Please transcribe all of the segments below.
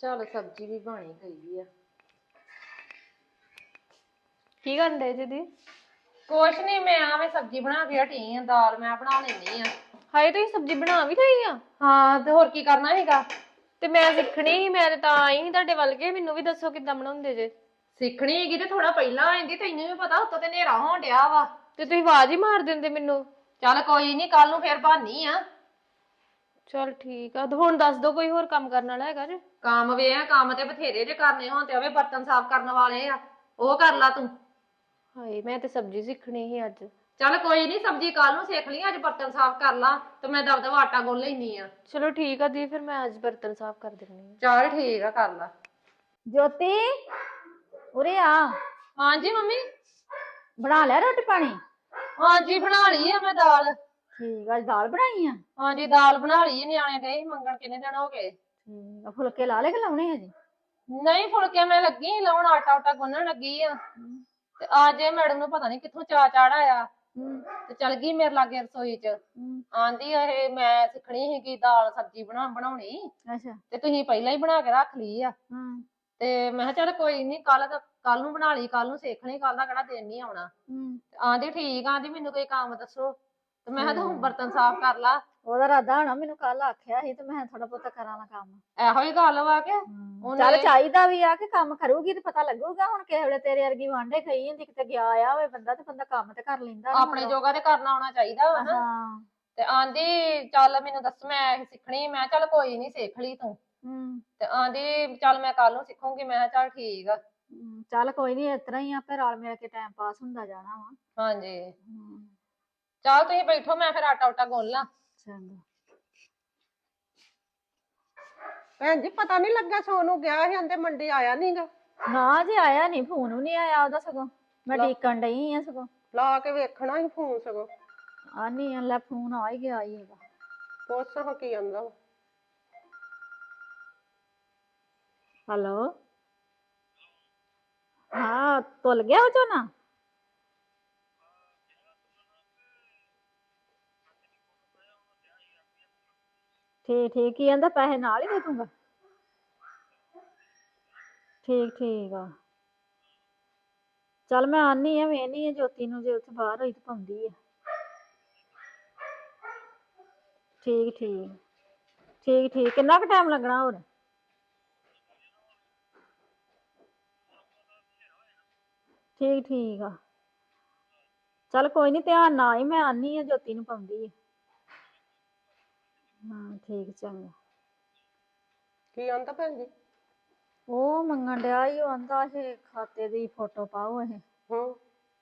ਚੱਲ ਸਬਜ਼ੀ ਵੀ ਬਣੀ ਗਈ ਆ। ਕੀ ਕਰਨ ਦੇ ਦੀਦੀ ਕੁਛ ਨਹੀਂ ਮੈਂ ਆਵੇਂ ਸਬਜ਼ੀ ਬਣਾ ਕੇ ਹਟੀ ਆ ਦਾਲ ਮੈਂ ਬਣਾ ਲੈਣੀ ਆ। ਹਾਏ ਤੁਸੀਂ ਸਬਜ਼ੀ ਬਣਾ ਵੀ ਲਈ ਆ? ਹਾਂ ਤੇ ਹੋਰ ਕੀ ਕਰਨਾ ਹੈਗਾ? ਤੇ ਮੈਂ ਸਿੱਖਣੀ ਸੀ ਮੈਂ ਤੇ ਤਾਂ ਆਈ ਸੀ ਤੁਹਾਡੇ ਵੱਲ ਕੇ ਮੈਨੂੰ ਵੀ ਦੱਸੋ ਕਿੱਦਾਂ ਬਣਾਉਂਦੇ ਜੇ। ਸਿੱਖਣੀ ਹੈਗੀ ਤੇ ਥੋੜਾ ਪਹਿਲਾਂ ਆਂਦੀ ਤੈਨੂੰ ਵੀ ਪਤਾ ਉੱਤੋਂ ਤੇ ਹਨੇਰਾ ਹੋਣ ਡਿਆ ਵਾ। ਤੇ ਤੁਸੀਂ ਆਵਾਜ਼ ਹੀ ਮਾਰ ਦਿੰਦੇ ਮੈਨੂੰ। ਚੱਲ ਕੋਈ ਨਹੀਂ ਕੱਲ ਨੂੰ ਫੇਰ ਬਾਨੀ ਆ। ਚਲ ਠੀਕ ਆ ਤੇ ਹੁਣ ਦੱਸ ਦੋ ਕੋਈ ਹੋਰ ਕੰਮ ਕਰਨ ਵਾਲਾ ਹੈਗਾ ਜੇ। ਕੰਮ ਵੇ ਆ ਕੰਮ ਤੇ ਬਥੇਰੇ ਜੇ ਕਰਨੇ ਹੋਣ ਤੇ ਆਵੇ ਬਰਤਨ ਸਾਫ਼ ਕਰਨ ਵਾਲੇ ਆ ਉਹ ਕਰ ਲਾ ਤੂੰ। ਹਾਏ ਮੈਂ ਤੇ ਸਬਜ਼ੀ ਸਿੱਖਣੀ ਸੀ ਅੱਜ। ਚੱਲ ਕੋਈ ਨਹੀਂ ਸਬਜ਼ੀ ਕੱਲ ਨੂੰ ਸਿੱਖ ਲਈ ਅੱਜ ਬਰਤਨ ਸਾਫ਼ ਕਰ ਲਾ ਤੇ ਮੈਂ ਦਬ ਦਬ ਆਟਾ ਗੁੰਨ ਲੈਣੀ ਆ। ਚਲੋ ਠੀਕ ਆ ਦੀ ਫਿਰ ਮੈਂ ਅੱਜ ਬਰਤਨ ਸਾਫ਼ ਕਰ ਦਿੰਨੀ ਆ। ਚੱਲ ਠੀਕ ਆ ਕਰ ਲਾ। ਜੋਤੀ ਉਰੇ ਆ। ਹਾਂਜੀ ਮੰਮੀ? ਬਣਾ ਲਿਆ ਰੋਟੀ ਪਾਣੀ? ਹਾਂਜੀ ਬਣਾ ਲਈ ਆ ਮੈਂ ਦਾਲ। ਠੀਕ ਆ ਅੱਜ ਦਾਲ ਬਣਾਈ ਆ? ਹਾਂਜੀ ਦਾਲ ਬਣਾ ਲਈ ਆ, ਨਿਆਣੇ ਗਏ ਸੀ ਮੰਗਣ ਕਿੰਨੇ ਦਿਨ ਹੋ ਗਏ? ਆ ਫੁਲਕੇ ਲਾ ਲੈ ਕਿ ਲਾਉਣੇ ਹਜੇ? ਨਹੀਂ ਫੁਲਕੇ ਮੈਂ ਲੱਗੀ ਲਾਉਣ ਆਟਾ ਆਟਾ ਗੁੰਨਣ ਲੱਗੀ ਆ। ਤੇ ਇਹ ਮੈਡਮ ਨੂੰ ਪਤਾ ਨਹੀਂ ਕਿੱਥੋਂ ਚਾ ਚੜ ਆਇਆ। ਹੂੰ। ਤੇ ਚਲ ਗਈ ਮੇਰੇ ਲਾਗੇ ਰਸੋਈ 'ਚ। ਹੂੰ। ਆਂਦੀ ਇਹ ਮੈਂ ਸਿੱਖਣੀ ਸੀਗੀ ਦਾਲ ਸਬਜ਼ੀ ਬਣਾ ਬਣਾਉਣੀ। ਅੱਛਾ। ਤੇ ਤੁਸੀਂ ਪਹਿਲਾਂ ਹੀ ਬਣਾ ਕੇ ਰੱਖ ਲਈ ਆ। ਹੂੰ। ਤੇ ਮੈਂ ਕਿਹਾ ਚੱਲ ਕੋਈ ਨਹੀਂ ਕੱਲ ਦਾ ਕੱਲ ਨੂੰ ਬਣਾ ਲਈ ਕੱਲ ਨੂੰ ਸਿੱਖ ਲਈ ਕੱਲ ਦਾ ਕਿਹੜਾ ਦਿਨ ਨਹੀਂ ਆਉਣਾ। ਹੂੰ। ਆਂਦੀ ਠੀਕ ਆ, ਆਂਦੀ ਮੈਨੂੰ ਕੋਈ ਕੰਮ ਦੱਸੋ। ਤੇ ਮੈਂ ਕਿਹਾ ਤੂੰ ਬਰਤਨ ਸਾਫ਼ ਕਰ ਲਾ। ਉਹਦਾ ਰਾਦਾ ਹੋਣਾ ਮੈਨੂੰ ਕੱਲ ਆਖਿਆ ਸੀ ਤੇ ਮੈਂ ਥੋੜਾ ਬਹੁਤਾ ਕਰਾਂ ਨਾ ਕੰਮ। ਇਹੋ ਹੀ ਗੱਲ ਵਾ ਕਿ ਚੱਲ ਚਾਹੀਦਾ ਵੀ ਆ ਕਿ ਕੰਮ ਕਰੂਗੀ ਤੇ ਪਤਾ ਲੱਗੂਗਾ ਹੁਣ ਕਿਸੇ ਵੇਲੇ ਤੇਰੇ ਵਰਗੀ ਵਾਂਡੇ ਖਾਈ ਹੁੰਦੀ ਕਿਤੇ ਗਿਆ ਆ ਹੋਵੇ ਬੰਦਾ ਤੇ ਬੰਦਾ ਕੰਮ ਤੇ ਕਰ ਲੈਂਦਾ ਨਾ ਆਪਣੇ ਜੋਗਾ ਤੇ ਕਰਨਾ ਆਉਣਾ ਚਾਹੀਦਾ ਵਾ ਨਾ। ਹਾਂ। ਤੇ ਆਂਦੀ ਚੱਲ ਮੈਨੂੰ ਦੱਸ ਮੈਂ ਇਹ ਸਿੱਖਣੀ ਮੈਂ ਚੱਲ ਕੋਈ ਨਹੀਂ ਸਿੱਖ ਲਈ ਤੂੰ। ਹੂੰ। ਤੇ ਆਂਦੀ ਚੱਲ ਮੈਂ ਕੱਲ ਨੂੰ ਸਿੱਖੂੰਗੀ ਮੈਂ ਚੱਲ ਠੀਕ ਆ। ਚੱਲ ਕੋਈ ਨਹੀਂ ਇਸ ਤਰ੍ਹਾਂ ਹੀ ਆਪੇ ਰਲ ਮਿਲ ਕੇ ਟਾਈਮ ਪਾਸ ਹੁੰਦਾ ਜਾਣਾ ਵਾ। ਹਾਂਜੀ। ਚੱਲ ਤੁਸੀਂ ਬੈਠੋ ਮੈਂ ਫਿਰ ਆਟਾ ਉਟਾ ਗੁੰਨ ਲਾਂ। ਚੰਗਾ। ਭੈਣ ਜੀ ਪਤਾ ਨਹੀਂ ਲੱਗਾ ਸੋਨੂੰ ਗਿਆ ਸੀ ਆਂਦੇ ਮੰਡੀ ਆਇਆ ਨਹੀਂਗਾ ਨਾ ਜੇ ਆਇਆ ਨਹੀਂ ਫੋਨ ਵੀ ਨਹੀਂ ਆਇਆ ਉਹਦਾ ਸਗੋਂ। ਮੈਂ ਡੀਕਣ ਡਈ ਆ ਸਗੋਂ। ਲਾ ਕੇ ਵੇਖਣਾ ਸੀ ਫੋਨ ਸਗੋਂ। ਆ ਨਹੀਂ ਲੈ ਫੋਨ ਆ ਹੀ ਗਿਆ ਹੀ ਇਹਦਾ ਪੁੱਛ ਹਾਂ ਕੀ ਆਂਦਾ ਵਾ। ਹੈਲੋ। ਹਾਂ ਤੁਲ ਗਿਆ ਉਹ ਝੋਨਾ? ਠੀਕ ਠੀਕ। ਕੀ ਕਹਿੰਦਾ, ਪੈਸੇ ਨਾਲ ਹੀ ਦੇ ਦੂੰਗਾ? ਠੀਕ ਠੀਕ ਆ। ਚੱਲ ਮੈਂ ਆਨੀ ਆ ਵੇਹਨੀ ਆ ਜੋਤੀ ਨੂੰ ਜੇ ਉੱਥੇ ਬਾਹਰ ਹੋਈ ਤੇ ਪਾਉਂਦੀ ਆ। ਠੀਕ ਠੀਕ। ਠੀਕ ਠੀਕ। ਕਿੰਨਾ ਕੁ ਟਾਈਮ ਲੱਗਣਾ ਹੋਰ? ਠੀਕ ਠੀਕ ਆ। ਚੱਲ ਕੋਈ ਨਹੀਂ ਧਿਆਨ ਨਾ ਹੀ ਮੈਂ ਆਨੀ ਆ, ਜੋਤੀ ਨੂੰ ਪਾਉਂਦੀ ਆ। ਹਾਂ ਠੀਕ ਚੰਗਾ। ਕੀ ਆਂਦਾ ਭੈਣ ਜੀ? ਉਹ ਮੰਗਣ ਡਿਆ ਈ ਉਹ ਆਂਦਾ ਇਹ ਖਾਤੇ ਦੀ ਫੋਟੋ ਪਾਓ ਇਹ। ਹੂੰ।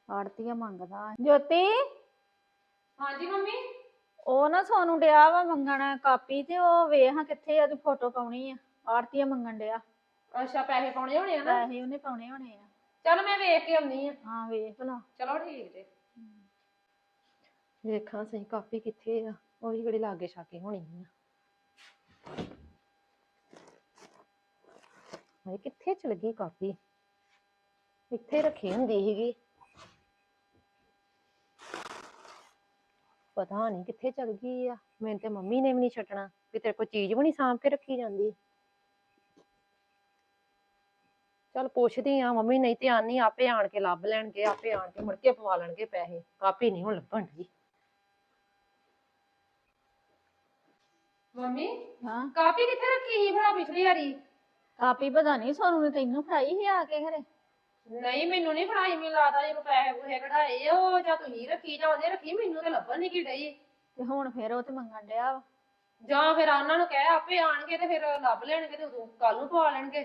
ਆੜਤੀਆ ਮੰਗਦਾ ਜੋਤੀ? ਹਾਂਜੀ ਮੰਮੀ? ਉਹ ਨਾ ਸੋਨੂੰ ਡਿਆ ਵਾ ਮੰਗਣ ਕਾਪੀ ਤੇ ਉਹ ਵੇਖ ਹਾਂ ਕਿੱਥੇ ਉਹਦੀ ਫੋਟੋ ਪਾਉਣੀ ਆ। ਆੜਤੀਆ ਮੰਗਣ ਡਿਆ। ਅੱਛਾ ਪੈਸੇ ਪਾਉਣੇ ਹੋਣੇ ਆ ਨਾ? ਪੈਸੇ ਉਹਨੇ ਪਾਉਣੇ ਹੋਣੇ ਆ। ਚੱਲ ਮੈਂ ਵੇਖ ਕੇ ਆਉਣੀ ਆ। ਹਾਂ ਵੇਖ ਭਲਾ ਚਲੋ ਠੀਕ ਜੇ। ਵੇਖਾਂ ਸਹੀ ਕਾਪੀ ਕਿੱਥੇ ਆ। ਉਹ ਵੀ ਕਿਹੜੀ ਲਾਗੇ ਛਾਕੇ ਹੋਣੀ ਆ। ਹਾਏ, ਕਿੱਥੇ ਚਲ ਗਈ ਕਾਪੀ? ਇੱਥੇ ਰੱਖੀ ਹੁੰਦੀ ਸੀਗੀ। ਪਤਾ ਨਹੀਂ ਕਿੱਥੇ ਚਲ ਗਈ ਆ। ਮੈਨੂੰ ਤੇ ਮੰਮੀ ਨੇ ਵੀ ਨਹੀਂ ਛੱਡਣਾ ਕਿ ਤੇਰੇ ਕੋਲ ਚੀਜ਼ ਵੀ ਨਹੀਂ ਸਾਂਭ ਕੇ ਰੱਖੀ ਜਾਂਦੀ। ਚਲ ਪੁੱਛਦੀ ਆ, ਮੰਮੀ ਨਹੀਂ ਤੇ ਆਨੀ, ਆਪੇ ਆਣ ਕੇ ਲੱਭ ਲੈਣਗੇ, ਆਪੇ ਆਣ ਕੇ ਮੁੜ ਕੇ ਪਵਾ ਲੈਣਗੇ ਪੈਸੇ। ਕਾਪੀ ਨਹੀਂ ਹੁਣ ਲੱਭਣ ਦੀ ਮੰਮੀ ਹਾਂ। ਕਾਪੀ ਕਿੱਥੇ ਰੱਖੀ ਸੀ ਭਲਾ ਪਿਛਲੀ ਵਾਰੀ? ਕਾਪੀ ਪਤਾ ਨਹੀਂ ਸੋਨੂੰ ਨੇ ਤੈਨੂੰ ਫੜਾਈ ਸੀ ਆ ਕੇ ਘਰੇ? ਨਹੀਂ ਮੈਨੂੰ ਨਹੀਂ ਫੜਾਈ ਮੈਨੂੰ ਲੱਗਦਾ ਜੇ ਪੈਸੇ ਪੂਸੇ ਕਢਾਏ ਆ, ਉਹ ਜਾਂ ਤੁਸੀਂ ਰੱਖੀ ਜਾਂ ਉਹਨੇ ਰੱਖੀ ਮੈਨੂੰ ਤੇ ਲੱਭਣ ਨਹੀਂ ਕੀ ਡਈ। ਤੇ ਹੁਣ ਫੇਰ ਉਹ ਤੇ ਮੰਗਣ ਡਿਆ ਵਾ। ਜਾਂ ਫਿਰ ਉਹਨਾਂ ਨੂੰ ਕਹਿ ਆਪੇ ਆਣਗੇ ਤੇ ਫਿਰ ਲੱਭ ਲੈਣਗੇ ਤੇ ਉਦੋਂ ਕੱਲ ਨੂੰ ਪਵਾ ਲੈਣਗੇ।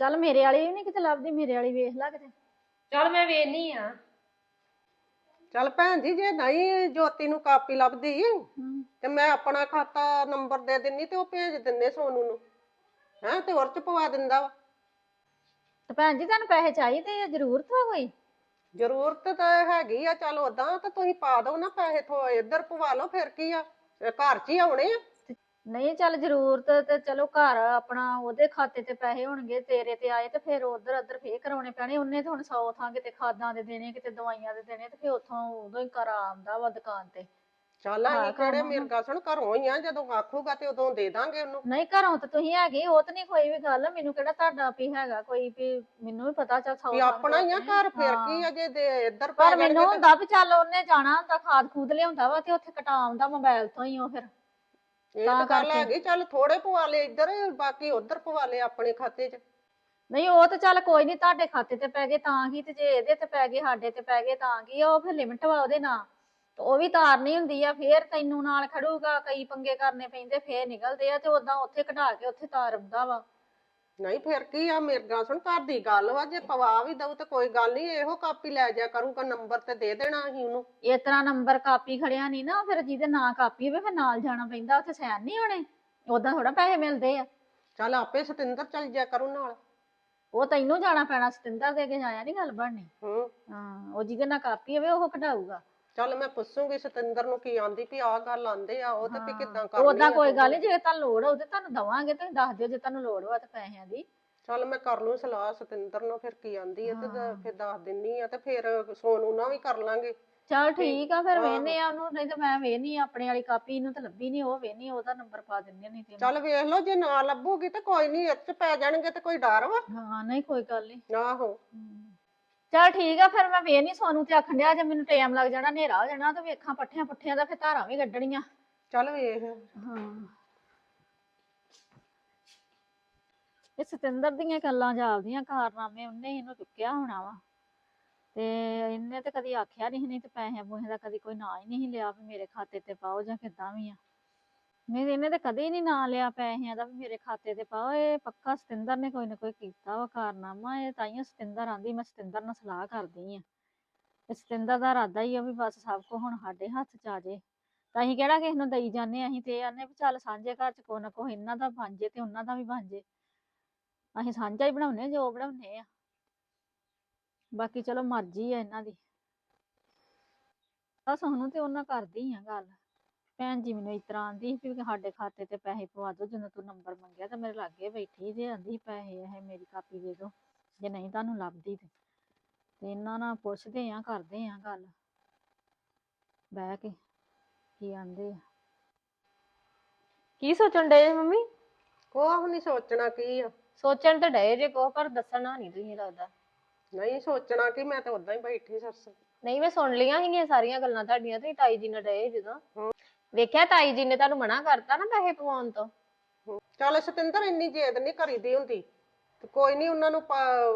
ਚੱਲ ਮੇਰੇ ਵਾਲੀ ਵੀ ਨਹੀਂ ਕਿਤੇ ਲੱਭਦੀ ਮੇਰੇ ਵਾਲੀ ਵੇਖ ਲੈ ਕਿਤੇ। ਚਲ ਮੈਂ ਵੇਖਨੀ ਆ। ਚੱਲ ਭੈਣ ਜੀ ਜੇ ਨਹੀਂ ਜੋਤੀ ਨੂੰ ਕਾਪੀ ਲੱਭਦੀ ਹੂੰ। ਤੇ ਮੈਂ ਆਪਣਾ ਖਾਤਾ ਨੰਬਰ ਦੇ ਦਿੰਨੀ ਤੇ ਉਹ ਭੇਜ ਦਿੰਦੇ ਸੋਨੂੰ ਨੂੰ। ਹੈਂ ਤੇ ਹੋਰ ਚ ਪਵਾ ਦਿੰਦਾ ਵਾ। ਤੇ ਭੈਣ ਜੀ ਤੁਹਾਨੂੰ ਪੈਸੇ ਚਾਹੀਦੇ ਆ? ਜ਼ਰੂਰਤ ਵਾ ਕੋਈ? ਜ਼ਰੂਰਤ ਤਾਂ ਹੈਗੀ ਆ ਚੱਲ ਉਦਾਂ ਤਾਂ ਤੁਸੀਂ ਪਾ ਦਿਓ ਨਾ ਪੈਸੇ ਥੋ ਇੱਧਰ ਪਵਾ ਲਓ ਫਿਰ ਕੀ ਆ? ਇਹ ਘਰ 'ਚ ਹੀ ਆਉਣੇ ਆ। ਨਹੀਂ ਚੱਲ ਜ਼ਰੂਰਤ ਤੇ ਚਲੋ ਘਰ ਆਪਣਾ ਉਹਦੇ ਖਾਤੇ ਤੇ ਪੈਸੇ ਹੋਣਗੇ ਤੇਰੇ ਤੇ ਆਏ ਤੇ ਫਿਰ ਉਧਰ ਉਧਰ ਫੇਰ ਕਰਾਉਣੇ ਪੈਣੇ ਉਹਨੇ ਤੇ ਹੁਣ ਸੌ ਥਾਂ ਕਿਤੇ ਖਾਦਾਂ ਦੇ ਦੇਣੇ ਕਿਤੇ ਦਵਾਈਆਂ ਦੇ ਦੇਣੇ ਤੇ ਫਿਰ ਉੱਥੋਂ ਉਦੋਂ ਹੀ ਕਰ ਆਉਂਦਾ ਵਾ ਦੁਕਾਨ ਤੇ। ਚੱਲ ਹਾਂ, ਅਸੀਂ ਕਿਹੜੇ ਕੰਮ ਮਿਰਗਾ ਸੁਣ ਘਰੋਂ ਹੀ ਆ ਜਦੋਂ ਆਖੂਗਾ ਤੇ ਉਦੋਂ ਦੇ ਦਾਂਗੇ ਉਹਨੂੰ। ਨਹੀਂ ਘਰੋਂ ਤਾਂ ਤੁਸੀਂ ਹੈਗੇ ਉਹ ਤਾਂ ਨਹੀਂ ਕੋਈ ਵੀ ਗੱਲ ਮੈਨੂੰ ਕਿਹੜਾ ਤੁਹਾਡਾ ਵੀ ਹੈਗਾ ਕੋਈ ਵੀ ਮੈਨੂੰ ਵੀ ਪਤਾ ਚੱਲ ਸੌ ਵੀ ਆਪਣਾ ਹੀ ਆ ਘਰ ਫਿਰ। ਕੀ ਅਜੇ ਦੇ ਇੱਧਰ ਪੈ ਪਰ ਜਾਣਗੇ ਮੈਨੂੰ ਤੇ- ਹੁੰਦਾ ਵੀ ਚੱਲ ਉਹਨੇ ਜਾਣਾ ਹੁੰਦਾ ਖਾਦ ਖੂਦ ਲਿਆਉਂਦਾ ਵਾ ਤੇ ਉੱਥੇ ਕਟਾਉਂਦਾ ਮੋਬਾਈਲ ਤੋਂ ਹੀ ਉਹ ਫਿਰ। ਇਹ ਤਾਂ ਤਾਂ ਗੱਲ ਕਰਕੇ। ਹੈਗੀ ਚੱਲ ਥੋੜੇ ਪਵਾ ਲਏ ਇੱਧਰ ਬਾਕੀ ਉੱਧਰ ਪਵਾ ਲਏ ਆਪਣੇ ਖਾਤੇ 'ਚ ਨਹੀਂ ਉਹ ਤਾਂ ਚੱਲ ਕੋਈ ਨਹੀਂ ਤੁਹਾਡੇ ਖਾਤੇ ਤੇ ਪੈ ਗਏ ਤਾਂ ਕੀ ਤੇ ਜੇ ਇਹਦੇ ਤੇ ਪੈ ਗਏ ਸਾਡੇ ਤੇ ਪੈ ਗਏ ਤਾਂ ਕੀ ਉਹ ਫਿਰ ਲਿਮਟ ਵਾ ਉਹਦੇ ਨਾਲ ਤੇ ਉਹ ਵੀ ਤਾਰਨੀ ਹੁੰਦੀ ਆ ਫੇਰ ਤੈਨੂੰ ਨਾਲ ਖੜੂਗਾ ਕਈ ਪੰਗੇ ਕਰਨੇ ਪੈਂਦੇ ਫੇਰ ਨਿਕਲਦੇ ਆ ਤੇ ਉਦਾਂ ਉੱਥੇ ਕਢਾ ਕੇ ਉੱਥੇ ਤਾਰ ਆਉਂਦਾ ਵਾ ਨਹੀਂ ਫਿਰ ਕੀ ਆ ਮਿਰਗਾ ਸੁਣ ਘਰ ਦੀ ਗੱਲ ਵਾ ਜੇ ਪਵਾ ਵੀ ਦਊ ਤੇ ਕੋਈ ਗੱਲ ਨਹੀਂ ਇਹੋ ਕਾਪੀ ਲੈ ਜਾ ਕਰੂਗਾ ਨੰਬਰ ਤੇ ਦੇ ਦੇਣਾ ਅਸੀਂ ਉਹਨੂੰ। ਇਸ ਤਰ੍ਹਾਂ ਨੰਬਰ ਕਾਪੀ ਖੜਿਆ ਨਹੀਂ ਨਾ ਫਿਰ ਜਿਹਦੇ ਨਾਂ ਕਾਪੀ ਹੋਵੇ ਫਿਰ ਨਾਲ ਜਾਣਾ ਪੈਂਦਾ ਉੱਥੇ ਸੈਨ ਨਹੀਂ ਹੋਣੇ ਉਦਾਂ ਥੋੜਾ ਪੈਸੇ ਮਿਲਦੇ ਆ। ਚੱਲ ਆਪੇ ਸਤਿੰਦਰ ਚੱਲ ਜਾ ਕਰੂ ਨਾਲ। ਉਹ ਤੈਨੂੰ ਜਾਣਾ ਪੈਣਾ ਸਤਿੰਦਰ ਦੇ ਕੇ ਜਾਇਆ ਨਹੀਂ ਗੱਲ ਬਣਨੀ। ਹੂੰ। ਹਾਂ ਉਹ ਜਿਹਦੇ ਨਾਲ ਕਾਪੀ ਹੋਵੇ ਉਹ ਕਢਾਊਗਾ ਚੱਲ ਮੈਂ ਪੁੱਛੂਗੀ ਸਤਿੰਦਰ ਨੂੰ ਕੀ ਆਂਦੀ ਵੀ ਆਹ ਗੱਲ ਆਂਦੇ ਆ ਉਹ ਤੇ ਵੀ ਕਿਦਾਂ ਕਰਨੀ ਆ ਕੋਈ। ਗੱਲ ਨਹੀਂ ਜੇ ਤੁਹਾਨੂੰ ਲੋੜ ਤੇ ਤੁਹਾਨੂੰ ਦਵਾਂਗੇ ਤੇ ਦੱਸ ਦਿਓ ਜੇ ਤੁਹਾਨੂੰ ਲੋੜ ਹੋਵੇ ਤੇ ਪੈਸਿਆਂ ਦੀ। ਚੱਲ ਮੈਂ ਕਰ ਲੂੰ ਸਲਾਹ ਸਤਿੰਦਰ ਨਾਲ ਫਿਰ ਕੀ ਆਂਦੀ ਆ ਤੇ ਦ- ਫਿਰ ਦੱਸ ਦਿੰਨੀ ਆ ਤੇ ਫਿਰ ਸੋਨੂ ਨਾਲ ਵੀ ਕਰ ਲਾਂਗੇ। ਚਲ ਠੀਕ ਆ ਫਿਰ। ਵੇਹਨੇ ਆ ਉਹਨੂੰ ਨਹੀਂ ਤੇ ਮੈਂ ਵੇਹਨੀ ਆਪਣੇ ਵਾਲੀ ਕਾਪੀ ਨੂੰ ਤਾਂ ਲੱਭੀ ਨਹੀਂ ਉਹ ਵੇਹਨੀ ਉਹਦਾ ਨੰਬਰ ਪਾ ਦਿੰਦੇ ਨਹੀਂ ਤੇ ਚੱਲ ਵੇਖ ਲਓ ਜੇ ਨਾ ਲੱਭੂਗੀ ਤੇ ਕੋਈ ਨਹੀਂ ਇੱਥੇ ਪੈ ਜਾਣਗੇ ਤੇ ਕੋਈ ਡਰ ਵਾ। ਹਾਂ ਨਹੀਂ ਕੋਈ ਗੱਲ ਨਹੀਂ ਆਹੋ। ਚਲ ਠੀਕ ਆ ਫਿਰ ਮੈਂ ਵੇਹਨੀ ਸੋਨੂੰ ਤੇ ਆਖਣ ਡਿਆ ਜੇ ਮੈਨੂੰ ਟਾਈਮ ਲੱਗ ਜਾਣਾ ਹਨੇਰਾ ਹੋ ਜਾਣਾ ਤੇ ਵੇਖਾਂ ਪੱਠਿਆਂ ਪੁੱਠਿਆਂ ਦਾ ਫਿਰ ਧਾਰਾਂ ਵੀ ਕੱਢਣੀਆਂ। ਚੱਲ ਵੇਖ। ਹਾਂ। ਇਹ ਸਤਿੰਦਰ ਦੀਆਂ ਗੱਲਾਂ ਜਾਪਦੀਆਂ ਕਾਰਨਾਮੇ ਉਹਨੇ ਇਹਨੂੰ ਚੁੱਕਿਆ ਹੋਣਾ ਵਾ। ਤੇ ਇਹਨੇ ਤੇ ਕਦੀ ਆਖਿਆ ਨਹੀਂ ਨਹੀਂ ਤੇ ਪੈਸੇ ਪੂਸੇ ਦਾ ਕਦੀ ਕੋਈ ਨਾਂ ਹੀ ਨਹੀਂ ਲਿਆ ਵੀ ਮੇਰੇ ਖਾਤੇ ਤੇ ਪਾਓ ਜਾਂ ਕਿੱਦਾਂ ਵੀ ਆ। ਨਹੀਂ ਇਹਨੇ ਤੇ ਕਦੇ ਨਹੀਂ ਨਾਂ ਲਿਆ ਪੈਸਿਆਂ ਦਾ ਵੀ ਮੇਰੇ ਖਾਤੇ ਤੇ ਪਾਓ, ਇਹ ਪੱਕਾ ਸਤਿੰਦਰ ਨੇ ਕੋਈ ਨਾ ਕੋਈ ਕੀਤਾ ਵਾ ਕਾਰਨਾਮਾ, ਇਹ ਤਾਈਓ ਸਤਿੰਦਰ ਆਂਦੀ, ਮੈਂ ਸਤਿੰਦਰ ਨਾਲ ਸਲਾਹ ਕਰਦੀ ਆ। ਤੇ ਸਤਿੰਦਰ ਦਾ ਇਰਾਦਾ ਹੀ ਆ ਵੀ ਬਸ ਸਭ ਕੁਝ ਹੁਣ ਸਾਡੇ ਹੱਥ ਚ ਆ ਜੇ। ਤਾਂ ਅਸੀਂ ਕਿਹੜਾ ਕਿਸੇ ਨੂੰ ਦਈ ਜਾਂਦੇ ਆ? ਅਸੀਂ ਤੇ ਇਹ ਆਨੇ ਵੀ ਚੱਲ ਸਾਂਝੇ ਘਰ ਚ ਕੋ ਨਾ ਕੋ ਇਹਨਾਂ ਦਾ ਬਣ ਜੇ ਤੇ ਉਹਨਾਂ ਦਾ ਵੀ ਬਣ ਜੇ। ਅਸੀਂ ਸਾਂਝਾ ਹੀ ਬਣਾਉਨੇ ਆ, ਜੋ ਬਣਾਉਨੇ ਆ। ਬਾਕੀ ਚਲੋ ਮਰਜ਼ੀ ਆ ਇਹਨਾਂ ਦੀ। ਬਸ ਹੁਣ ਤੇ ਉਹਨਾਂ ਕਰਦੀ ਆ ਗੱਲ। ਭੈਣ ਜੀ ਮੈਨੂੰ ਇਸ ਤਰ੍ਹਾਂ ਆਂਦੀ ਸੀ ਵੀ ਸਾਡੇ ਖਾਤੇ ਤੇ ਪੈਸੇ ਪਵਾ ਦਿਓ ਜਦੋਂ ਤੂੰ ਨੰਬਰ ਮੰਗਿਆ ਤੇ ਮੇਰੇ ਲਾਗੇ ਬੈਠੀ ਜੇ ਆਂਦੀ ਪੈਸੇ ਇਹ ਮੇਰੀ ਕਾਪੀ ਦੇ ਦਿਓ ਜੇ ਨਹੀਂ ਤੁਹਾਨੂੰ ਲੱਭਦੀ ਤੇ। ਤੇ ਇਹਨਾਂ ਨਾਲ ਪੁੱਛਦੇ ਆ ਕਰਦੇ ਆ ਗੱਲ। ਬਹਿ ਕੇ ਕੀ ਆਂਦੇ ਆ। ਕੀ ਸੋਚਣ ਡਏ ਮੰਮੀ? ਕੋਹ ਨਹੀਂ ਸੋਚਣਾ ਕੀ ਆ। ਸੋਚਣ ਤਾਂ ਡਏ ਜੇ ਕੋ ਪਰ ਦੱਸਣਾ ਨਹੀਂ ਤੁਸੀਂ ਲੱਗਦਾ। ਨਹੀਂ ਸੋਚਣਾ ਕਿ ਮੈਂ ਤਾਂ ਉਦਾਂ ਹੀ ਬੈਠੀ ਸਰਸ। ਨਹੀਂ ਮੈਂ ਸੁਣ ਲਈਆਂ ਸੀਗੀਆਂ ਸਾਰੀਆਂ ਗੱਲਾਂ ਤੁਹਾਡੀਆਂ ਤੁਸੀਂ ਤਾਈ ਜੀ ਨਾਲ ਡਏ ਜਦੋਂ। ਵੇਖਿਆ ਤਾਈ ਜੀ ਨੇ ਤੁਹਾਨੂੰ ਮਨਾ ਕਰਤਾ ਨਾ ਪੈਸੇ ਪਵਾਉਣ ਤੋਂ? ਚੱਲ ਸਤਿੰਦਰ ਇੰਨੀ ਜੇਦ ਨਹੀਂ ਕਰੀਦੀ ਹੁੰਦੀ। ਤੇ ਕੋਈ ਨਹੀਂ ਉਹਨਾਂ ਨੂੰ ਪਾ-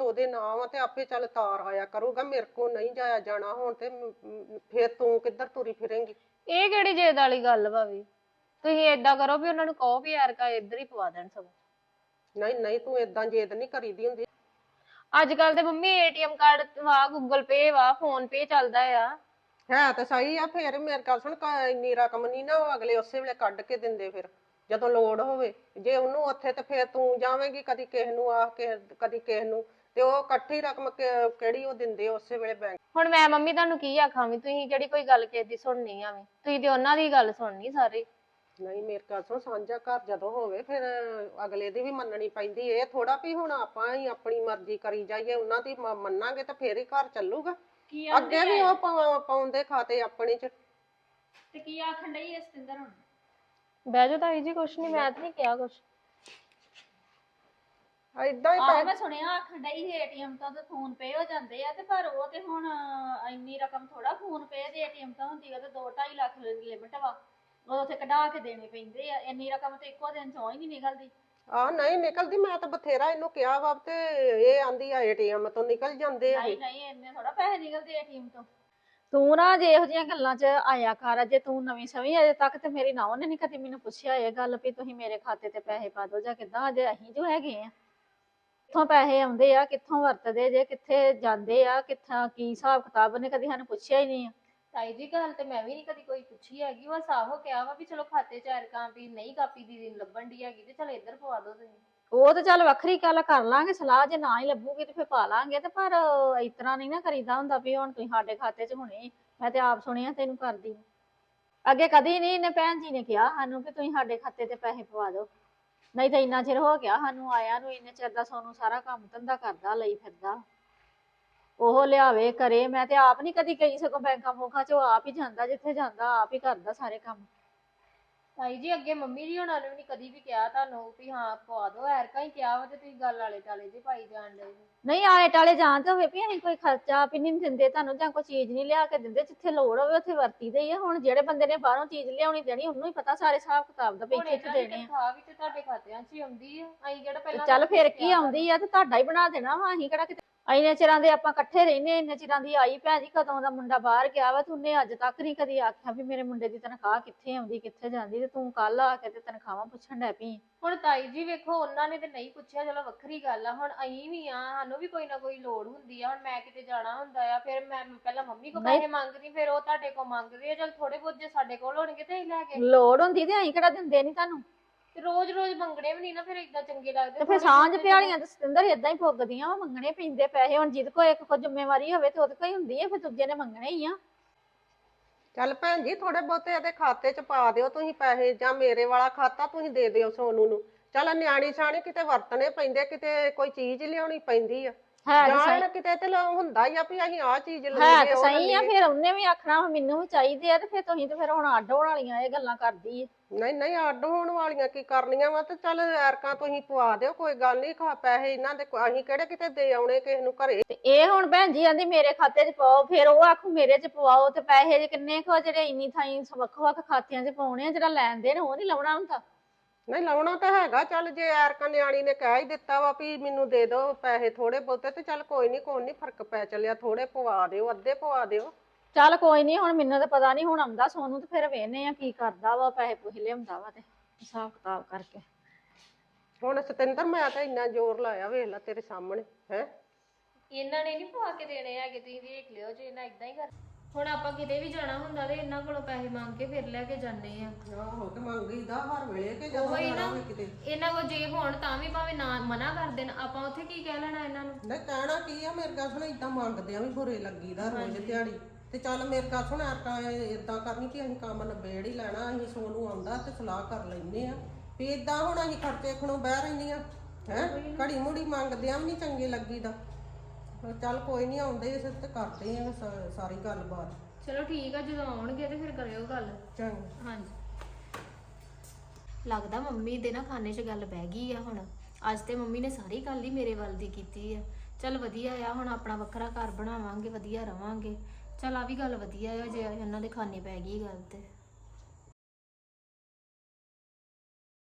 ਉਹਦੇ ਨਾਮ ਆ ਤੇ ਆਪੇ ਚੱਲ ਤਾਰ ਆਇਆ ਕਰੂਗਾ। ਮੇਰੇ ਕੋ ਨਹੀਂ ਜਾਇਆ ਜਾਣਾ ਹੁਣ ਤੇ ਮ- ਮ- ਫਿਰ ਤੂੰ ਕਿੱਧਰ ਤੁਰੀ ਫਿਰੇਂਗੀ? ਇਹ ਕਿਹੜੀ ਜੇਦ ਵਾਲੀ ਗੱਲ ਵਾ ਵੀ? ਤੁਸੀਂ ਏਦਾਂ ਕਰੋ ਵੀ ਉਹਨਾਂ ਨੂੰ ਕਹੋ ਵੀ ਯਾਰ ਕਾ ਇੱਧਰ ਹੀ ਪਵਾ ਦੇਣ ਸਭ ਨਹੀਂ ਨਹੀਂ ਤੂੰ ਇਦਾਂ ਜੇਦ ਨਹੀਂ ਕਰੀਦੀ ਹੁੰਦੀ। ਅੱਜ ਕੱਲ ਤੇ ਮੰਮੀ ਏਟੀਐਮ ਕਾਰਡ ਵਾ ਗੂਗਲ ਪੇ ਵਾ ਫੋਨ ਪੇ ਚੱਲਦਾ ਆ। ਹੈ ਤਾਂ ਸਹੀ ਆ ਫਿਰ ਮੇਰੇ ਕੋਲ ਸੁਣ ਕ- ਇੰਨੀ ਰਕਮ ਨਹੀਂ ਨਾ ਉਹ ਅਗਲੇ ਉਸੇ ਵੇਲੇ ਕੱਢ ਕੇ ਦਿੰਦੇ ਫਿਰ ਜਦੋਂ ਲੋੜ ਹੋਵੇ। ਜੇ ਉਹਨੂੰ ਉੱਥੇ ਤੇ ਫਿਰ ਤੂੰ ਜਾਵੇਂਗੀ ਕਦੀ ਕਿਸੇ ਨੂੰ ਆ ਕੇ ਕਦੀ ਕਿਸੇ ਨੂੰ ਤੇ ਉਹ ਇਕੱਠੀ ਰਕਮ ਕਿ- ਕਿਹੜੀ ਉਹ ਦਿੰਦੇ ਆ ਉਸੇ ਵੇਲੇ ਬੈਂਕ। ਹੁਣ ਮੈਂ ਮੰਮੀ ਤੁਹਾਨੂੰ ਕੀ ਆਖਾਂ ਵੀ ਤੁਸੀਂ ਕਿਹੜੀ ਕੋਈ ਗੱਲ ਕਿਸੇ ਦੀ ਸੁਣਨੀ ਆ ਵੀ ਤੁਸੀਂ ਤੇ ਉਹਨਾਂ ਦੀ ਗੱਲ ਸੁਣਨੀ ਸਾਰੀ। ਨਹੀਂ ਮੇਰੇ ਕੋਲ ਸੁਣ ਸਾਂਝਾ ਘਰ ਜਦੋਂ ਹੋਵੇ ਫਿਰ ਅਗਲੇ ਦੀ ਵੀ ਮੰਨਣੀ ਪੈਂਦੀ ਇਹ ਥੋੜਾ ਵੀ ਹੁਣ ਆਪਾਂ ਹੀ ਆਪਣੀ ਮਰਜ਼ੀ ਕਰੀ ਜਾਈਏ ਉਹਨਾਂ ਦੀ ਮ- ਮੰਨਾਂਗੇ ਤਾਂ ਫੇਰ ਹੀ ਘਰ ਚੱਲੂਗਾ। ਕੀ ਅੱਗੇ ਵੀ ਉਹ ਪਾ- ਪਾਉਂਦੇ ਖਾਤੇ ਆਪਣੇ ਚ। ਤੇ ਕੀ ਆਖਣ ਡਈ ਐ ਸਤਿੰਦਰ ਹੁਣ? ਬਹਿ ਜਾਓ ਤਾਈ ਜੀ ਕੁਛ ਨਹੀਂ ਮੈਂ ਤਾਂ ਨਹੀਂ ਕਿਹਾ ਕੁਛ। ਏਦਾਂ ਹੀ ਆਹ ਮੈਂ ਸੁਣਿਆ ਆਖਣ ਡਈ ਏਟੀਐਮ ਤੋਂ ਤੇ ਫੋਨ ਪੇ ਹੋ ਜਾਂਦੇ ਆ ਤੇ ਪਰ ਉਹ ਤੇ ਹੁਣ ਇੰਨੀ ਰਕਮ ਥੋੜਾ ਫੋਨ ਪੇ ਦੇ ਏਟੀਐਮ ਤੋਂ ਹੁੰਦੀ ਉਹ ਤੇ 2.5 ਲੱਖ ਲਿਮਟ ਵਾ ਉਹ ਉੱਥੇ ਕਢਾ ਕੇ ਦੇਣੇ ਪੈਂਦੇ ਆ ਇੰਨੀ ਰਕਮ ਤੇ ਇੱਕੋ ਦਿਨ ਚੋਂ ਹੀ ਨਹੀਂ ਨਿਕਲਦੀ। ਆ ਨਹੀਂ ਨਿਕਲਦੀ ਮੈਂ ਤਾਂ ਬਥੇਰਾ ਇਹਨੂੰ ਕਿਹਾ ਵਾ ਤੇ ਇਹ ਆਂਦੀ ਆ ਏਟੀਐਮ ਤੋਂ ਨਿਕਲ ਜਾਂਦੇ ਆ ਨਹੀਂ ਨਹੀਂ ਇੰਨੇ ਥੋੜਾ ਪੈਸੇ ਨਿਕਲਦੇ ਏਟੀਐਮ ਤੋਂ। ਤੂੰ ਨਾ ਜੇ ਇਹੋ ਜਿਹੀਆਂ ਗੱਲਾਂ 'ਚ ਆਇਆ ਕਰ ਜੇ ਤੂੰ ਨਵੀਂ ਸਵੀਂ ਅਜੇ ਤੱਕ ਤੇ ਮੇਰੀ ਨਾ ਉਹਨੇ ਨਹੀਂ ਕਦੀ ਮੈਨੂੰ ਪੁੱਛਿਆ ਇਹ ਗੱਲ ਵੀ ਤੁਸੀਂ ਮੇਰੇ ਖਾਤੇ ਤੇ ਪੈਸੇ ਪਾ ਦਿਓ ਜਾਂ ਕਿੱਦਾਂ ਅਜੇ ਅਸੀਂ ਜੋ ਹੈਗੇ ਆ। ਕਿੱਥੋਂ ਪੈਸੇ ਆਉਂਦੇ ਆ ਕਿੱਥੋਂ ਵਰਤਦੇ ਜੇ ਕਿੱਥੇ ਜਾਂਦੇ ਆ ਕਿੱਥਾਂ ਕੀ ਹਿਸਾਬ ਕਿਤਾਬ ਨੇ ਕਦੀ ਸਾਨੂੰ ਪੁੱਛਿਆ ਹੀ ਨਹੀਂ ਆ। ਤਾਈ ਜੀ, ਗੱਲ ਤੇ ਮੈਂ ਵੀ ਨਹੀਂ ਕਦੀ ਕੋਈ ਪੁੱਛੀ ਹੈਗੀ ਉਹ ਸਾਹੋ ਕਿਹਾ ਵਾ ਵੀ ਚਲੋ ਖਾਤੇ ਚ ਐਰਕਾਂ ਵੀ ਨਹੀਂ ਕਾਪੀ ਦੀਦੀ ਨੂੰ ਲੱਭਣ ਦੀ ਹੈਗੀ ਤੇ ਚਲ ਇੱਧਰ ਪਵਾ ਦਿਓ ਤੁਸੀਂ। ਉਹ ਤੇ ਚੱਲ ਵੱਖਰੀ ਗੱਲ ਕਰ ਲਾਂਗੇ ਸਲਾਹ, ਜੇ ਨਾ ਹੀ ਲੱਭੂਗੀ ਤੇ ਫਿਰ ਪਾ ਲਾਂਗੇ ਤੇ ਪਰ ਇਸ ਤਰ੍ਹਾਂ ਨਹੀਂ ਨਾ ਕਰੀਦਾ ਹੁੰਦਾ ਵੀ ਹੁਣ ਤੁਸੀਂ ਸਾਡੇ ਖਾਤੇ 'ਚ ਹੁਣੇ, ਮੈਂ ਤੇ ਆਪ ਸੁਣਿਆ ਤੈਨੂੰ ਕਰਦੀ ਨੂੰ। ਅੱਗੇ ਕਦੀ ਨਹੀਂ ਇਹਨੇ ਭੈਣ ਜੀ ਨੇ ਕਿਹਾ ਸਾਨੂੰ ਕਿ ਤੁਸੀਂ ਸਾਡੇ ਖਾਤੇ ਤੇ ਪੈਸੇ ਪਵਾ ਦਿਓ। ਨਹੀਂ ਤਾਂ ਇੰਨਾ ਚਿਰ ਹੋ ਗਿਆ ਸਾਨੂੰ ਆਇਆ ਨੂੰ, ਇੰਨੇ ਚਿਰ ਦਾ ਸੋਨੂੰ ਸਾਰਾ ਕੰਮ ਧੰਦਾ ਕਰਦਾ, ਲਈ ਫਿਰਦਾ। ਉਹ ਲਿਆਵੇ ਕਰੇ ਮੈਂ ਤੇ ਆਪ ਨਹੀਂ ਕਦੀ ਗਈ ਸਗੋਂ ਬੈਂਕਾਂ ਬੂੰਕਾਂ ਚ ਉਹ ਆਪ ਹੀ ਜਾਂਦਾ ਜਿੱਥੇ ਜਾਂਦਾ ਆਪ ਹੀ ਕਰਦਾ ਸਾਰੇ ਕੰਮ। ਤਾਈ ਜੀ ਅੱਗੇ ਮੰਮੀ ਜੀ ਹੁਣਾਂ ਨੇ ਵੀ ਨੀ ਕਦੀ ਵੀ ਕਿਹਾ ਤੁਹਾਨੂੰ ਵੀ ਹਾਂ ਪਵਾ ਦਿਓ ਐਰਕਾ ਹੀ ਕਿਹਾ ਵਾ ਤੇ ਤੁਸੀਂ ਗੱਲ ਵਾਲੇ ਟਾਲੇ ਜੇ ਪਾਈ ਜਾਣ ਦੇ ਨਹੀਂ ਆਲੇ ਟਾਲੇ ਜਾਣ ਤੇ ਹੋਵੇ ਵੀ ਅਸੀਂ ਕੋਈ ਖਰਚਾ ਵੀ ਨਹੀਂ ਦਿੰਦੇ ਤੁਹਾਨੂੰ ਜਾਂ ਕੋਈ ਚੀਜ਼ ਨਹੀਂ ਲਿਆ ਕੇ ਦਿੰਦੇ ਜਿੱਥੇ ਲੋੜ ਹੋਵੇ ਉੱਥੇ ਵਰਤੀਦੇ ਹੀ ਆ। ਹੁਣ ਜਿਹੜੇ ਬੰਦੇ ਨੇ ਬਾਹਰੋਂ ਚੀਜ਼ ਲਿਆਉਣੀ ਦੇਣੀ ਉਹਨੂੰ ਹੀ ਪਤਾ ਸਾਰੇ ਹਿਸਾਬ ਕਿਤਾਬ ਦਾ ਵੀ ਹੁਣ ਇੱਥੇ ਇਹਨਾਂ ਇੱਥੇ ਦੀ ਦੇਣੇ ਆ। ਤਨਖਾਹ ਵੀ ਤੇ ਤੁਹਾਡੇ ਖਾਤਿਆਂ 'ਚ ਹੀ ਆਉਂਦੀ ਆ। ਅਸੀਂ ਕਿਹੜਾ ਪਹਿਲਾਂ ਚੱਲ ਫਿਰ ਕੀ? ਆਉਂਦੀ ਆ ਤੇ ਤੁਹਾਡਾ ਹੀ ਬਣਾ ਦੇਣਾ ਵਾ ਅਸੀਂ ਕਿਹੜਾ ਕਿਤੇ ਇੰਨੇ ਚਿਰਾਂ ਦੇ ਆਪਾਂ ਇਕੱਠੇ ਰਹਿੰਦੇ ਇੰਨੇ ਚਿਰਾਂ ਦੀ ਆਈ ਭੈਣ ਜੀ ਕਦੋਂ ਦਾ ਮੁੰਡਾ ਬਾਹਰ ਗਿਆ ਵਾ ਤੇ ਅੱਜ ਤੱਕ ਨਹੀਂ ਕਦੀ ਆਖਿਆ ਵੀ ਮੇਰੇ ਮੁੰਡੇ ਦੀ ਤਨਖਾਹ ਕਿੱਥੇ ਆਉਂਦੀ ਕਿੱਥੇ ਜਾਂਦੀ ਤੇ ਤੂੰ ਕੱਲ ਆ ਕੇ ਤੇ ਤਨਖਾਹਾਂ ਪੁੱਛਣ ਡੈ ਪਈ। ਹੁਣ ਤਾਈ ਜੀ ਵੇਖੋ ਉਹਨਾਂ ਨੇ ਤੇ ਨਹੀਂ ਪੁੱਛਿਆ ਚਲੋ ਵੱਖਰੀ ਗੱਲ ਆ। ਹੁਣ ਅਸੀਂ ਵੀ ਆ ਸਾਨੂੰ ਵੀ ਕੋਈ ਨਾ ਕੋਈ ਲੋੜ ਹੁੰਦੀ ਆ। ਹੁਣ ਮੈਂ ਕਿਤੇ ਜਾਣਾ ਹੁੰਦਾ ਆ ਫਿਰ ਮੈਂ ਪਹਿਲਾਂ ਮੰਮੀ ਕੋਲ। ਪੈਸੇ ਮੰਗਦੀ ਫਿਰ ਉਹ ਤੁਹਾਡੇ ਕੋਲ ਮੰਗਦੇ ਆ। ਚਲ ਥੋੜੇ ਬਹੁਤ ਜੇ ਸਾਡੇ ਕੋਲ ਹੋਣਗੇ ਤੇ ਅਸੀਂ ਲੈ ਕੇ ਲੋੜ ਹੁੰਦੀ ਤੇ ਅਸੀਂ ਕਿਹੜਾ ਦਿੰਦੇ ਨਹੀਂ ਤੁਹਾਨੂੰ? ਤੇ ਰੋਜ਼ ਰੋਜ਼ ਮੰਗਣੇ ਵੀ ਨਹੀਂ ਨਾ ਫਿਰ ਇਦਾਂ ਚੰਗੇ ਲੱਗਦੇ ਤੇ ਫਿਰ ਥੋੜ੍ਹੇ ਸਾਂਝ ਬਹੁਤੇ ਪਿਆਲੀਆਂ ਤੇ ਸਤਿੰਦਰ ਇਦਾਂ ਹੀ ਪੁੱਗਦੀਆਂ ਵਾ ਮੰਗਣੇ ਪੈਂਦੇ ਪੈਸੇ ਹੁਣ ਜਿਹਦੇ ਕੋਲ ਇੱਕ ਕੋ ਜ਼ਿੰਮੇਵਾਰੀ ਹੋਵੇ ਤੇ ਉਹਦੇ ਕੋਲ ਹੀ ਹੁੰਦੀ ਹੈ ਫਿਰ ਦੂਜੇ ਨੇ ਮੰਗਣੇ ਹੀ ਆ। ਚੱਲ ਭੈਣ ਜੀ ਥੋੜੇ ਬਹੁਤੇ ਇਹਦੇ ਖਾਤੇ 'ਚ ਪਾ ਦਿਓ ਤੁਸੀਂ ਪੈਸੇ ਜਾਂ ਮੇਰੇ ਵਾਲਾ ਖਾਤਾ ਤੁਸੀਂ ਦੇ ਦਿਓ ਸੋਨੂੰ ਨੂੰ। ਚੱਲ ਨਿਆਣੀ ਸਾਣੀ ਕਿਤੇ ਵਰਤਣੇ ਪੈਂਦੇ ਕਿਤੇ ਕੋਈ ਚੀਜ਼ ਲਿਆਉਣੀ ਪੈਂਦੀ ਆ। ਹੈ ਤਾਂ ਸਹੀ। ਜਾਂ ਕਿਤੇ ਤੇ ਲ- ਹੁੰਦਾ ਹੀ ਆ ਵੀ ਅਸੀਂ ਆਹ ਚੀਜ਼ ਹੈ ਲੈਣੀ ਤਾਂ ਸਹੀ ਆ ਫਿਰ ਉਹਨੇ ਵੀ ਆਖਣਾ ਵਾ ਮੈਨੂੰ ਵੀ ਚਾਹੀਦੇ ਆ ਤੇ ਫਿਰ ਤੁਸੀਂ ਤੇ ਫਿਰ ਹੁਣ ਅੱਡ ਹੋਣ ਵਾਲੀਆਂ ਇਹ ਗੱਲਾਂ ਕਰਦੀ ਏ। ਨਹੀਂ ਨਹੀਂ ਅੱਡ ਹੋਣ ਵਾਲੀਆਂ ਕੀ ਕਰਨੀਆਂ ਵਾ ਤੇ ਚੱਲ ਐਰਕਾਂ ਤੁਸੀਂ ਪਵਾ ਦਿਓ ਕੋਈ ਗੱਲ ਨਹੀਂ ਖਾ ਪੈਸੇ ਇਹਨਾਂ ਦੇ ਕੋ- ਅਸੀਂ ਕਿਹੜੇ ਕਿਤੇ ਦੇ ਆਉਣੇ ਕਿਸੇ ਨੂੰ ਘਰੇ। ਤੇ ਇਹ ਹੁਣ ਭੈਣ ਜੀ ਆਂਦੀ ਮੇਰੇ ਖਾਤੇ 'ਚ ਪਾਓ ਫਿਰ ਉਹ ਆਖੂ ਮੇਰੇ 'ਚ ਪਵਾਓ ਤੇ ਪੈਸੇ ਜੇ ਕਿੰਨੇ ਕੁ ਆ ਜਿਹੜੇ ਇੰਨੀ ਥਾਈਂ ਵੱਖ ਵੱਖ ਖਾਤਿਆਂ 'ਚ ਪਾਉਣੇ ਆ ਜਿਹੜਾ ਲੈਣ ਦੇਣ ਉਹ ਨਹੀਂ ਲਾਉਣਾ ਹੁੰਦਾ। ਨਹੀਂ ਲਾਉਣਾ ਤਾਂ ਹੈਗਾ ਚੱਲ ਜੇ ਐਰਕਾਂ ਨਿਆਣੀ ਨੇ ਕਹਿ ਹੀ ਦਿੱਤਾ ਵਾ ਵੀ ਮੈਨੂੰ ਦੇ ਦਿਓ ਪੈਸੇ ਥੋੜੇ ਬਹੁਤੇ ਤੇ ਚੱਲ ਕੋਈ ਨਹੀਂ ਕੋਈ ਨਹੀਂ ਫ਼ਰਕ ਪੈ ਚੱਲਿਆ ਥੋੜੇ ਪਵਾ ਦਿਓ ਅੱਧੇ ਪਵਾ ਦਿਓ। ਚੱਲ ਕੋਈ ਨਹੀਂ ਹੁਣ ਮੈਨੂੰ ਤਾਂ ਪਤਾ ਨਹੀਂ ਹੁਣ ਆਉਂਦਾ ਸੋਨੂੰ ਤੇ ਫਿਰ ਵੇਖਨੇ ਆ ਕੀ ਕਰਦਾ ਵਾ ਪੈਸੇ ਪੁੱਛ ਲਿਆਉਂਦਾ ਵਾ ਤੇ ਹਿਸਾਬ ਕਿਤਾਬ ਕਰਕੇ। ਹੁਣ ਸਤਿੰਦਰ ਮੈਂ ਤਾਂ ਇੰਨਾ ਜ਼ੋਰ ਲਾਇਆ ਵੇਖ ਲੈ ਤੇਰੇ ਸਾਹਮਣੇ ਹੈ? ਇਹਨਾਂ ਨੇ ਨਹੀਂ ਪਵਾ ਕੇ ਦੇਣੇ ਹੈਗੇ ਤੁਸੀਂ ਵੇਖ ਲਿਓ ਜੇ ਇਹਨਾਂ ਇਦਾਂ ਹੀ ਕਰ ਹੁਣ ਆਪਾਂ ਕਿਤੇ ਵੀ ਜਾਣਾ ਹੁੰਦਾ ਤੇ ਇਹਨਾਂ ਕੋਲੋਂ ਪੈਸੇ ਮੰਗ ਕੇ ਫਿਰ ਲੈ ਕੇ ਜਾਂਦੇ ਆ। ਆਹੋ ਤੇ ਮੰਗੀਦਾ ਹਰ ਵੇਲੇ ਕਿ ਜਦੋਂ ਉਹੀ ਜਾਣਾ ਨਾ ਹੋਵੇ ਕਿਤੇ। ਇਹਨਾਂ ਕੋਲ ਜੇ ਹੋਣ ਤਾਂ ਵੀ ਭਾਵੇਂ ਨਾ ਮਨਾ ਕਰ ਦੇਣ ਆਪਾਂ ਉੱਥੇ ਕੀ ਕਹਿ ਲੈਣਾ ਇਹਨਾਂ ਨੂੰ? ਨਹੀਂ ਕਹਿਣਾ ਕੀ ਆ ਮੇਰੇ ਗੱਲ ਸੁਣ ਇਦਾਂ ਮੰਗਦੇ ਆ ਵੀ ਬੁਰੇ ਲੱਗੀਦਾ ਰੋਜ਼ ਦਿਹਾੜੀ। ਤੇ ਚੱਲ ਮੇਰੇ ਗੱਲ ਸੁਣ ਐਰਕਾਂ ਇਦਾਂ ਕਰਨੀ ਕਿ ਅਸੀਂ ਕੰਮ ਨਿਬੇੜ ਹੀ ਲੈਣਾ ਅਸੀਂ ਸੋਨੂੰ ਆਉਂਦਾ ਤੇ ਸਲਾਹ ਕਰ ਲੈਨੇ ਆ। ਵੀ ਇਦਾਂ ਹੁਣ ਅਸੀਂ ਖਰਚੇ ਖਣੋਂ ਬਹਿ ਰਹਿੰਦੀਆਂ ਹੈ? ਘੜੀ ਮੁੜੀ ਮੰਗਦੇ ਆ ਵੀ ਨਹੀਂ ਚੰਗੇ ਲੱਗੀਦਾ। ਚੱਲ ਕੋਈ ਨਹੀਂ ਆਉਂਦੇ ਇਸ ਤੇ ਕਰਦੇ ਆ ਸਾ- ਸਾਰੀ ਗੱਲਬਾਤ। ਚਲੋ ਠੀਕ ਆ ਜਦੋਂ ਆਉਣਗੇ ਤੇ ਫਿਰ ਕਰਿਓ ਗੱਲ। ਚੰਗਾ। ਹਾਂਜੀ। ਲੱਗਦਾ ਮੰਮੀ ਦੇ ਨਾ ਖਾਨੇ 'ਚ ਗੱਲ ਬਹਿ ਗਈ ਆ ਹੁਣ। ਅੱਜ ਤੇ ਮੰਮੀ ਨੇ ਸਾਰੀ ਗੱਲ ਹੀ ਮੇਰੇ ਵੱਲ ਦੀ ਕੀਤੀ ਆ। ਚਲ ਵਧੀਆ ਆ ਹੁਣ ਆਪਣਾ ਵੱਖਰਾ ਘਰ ਬਣਾਵਾਂਗੇ ਵਧੀਆ ਰਵਾਂਗੇ। ਚਲ ਆ ਵੀ ਗੱਲ ਵਧੀਆ ਆ ਜੇ ਇਹਨਾਂ ਦੇ ਖਾਨੇ ਪੈ ਗਈ ਗੱਲ ਤੇ।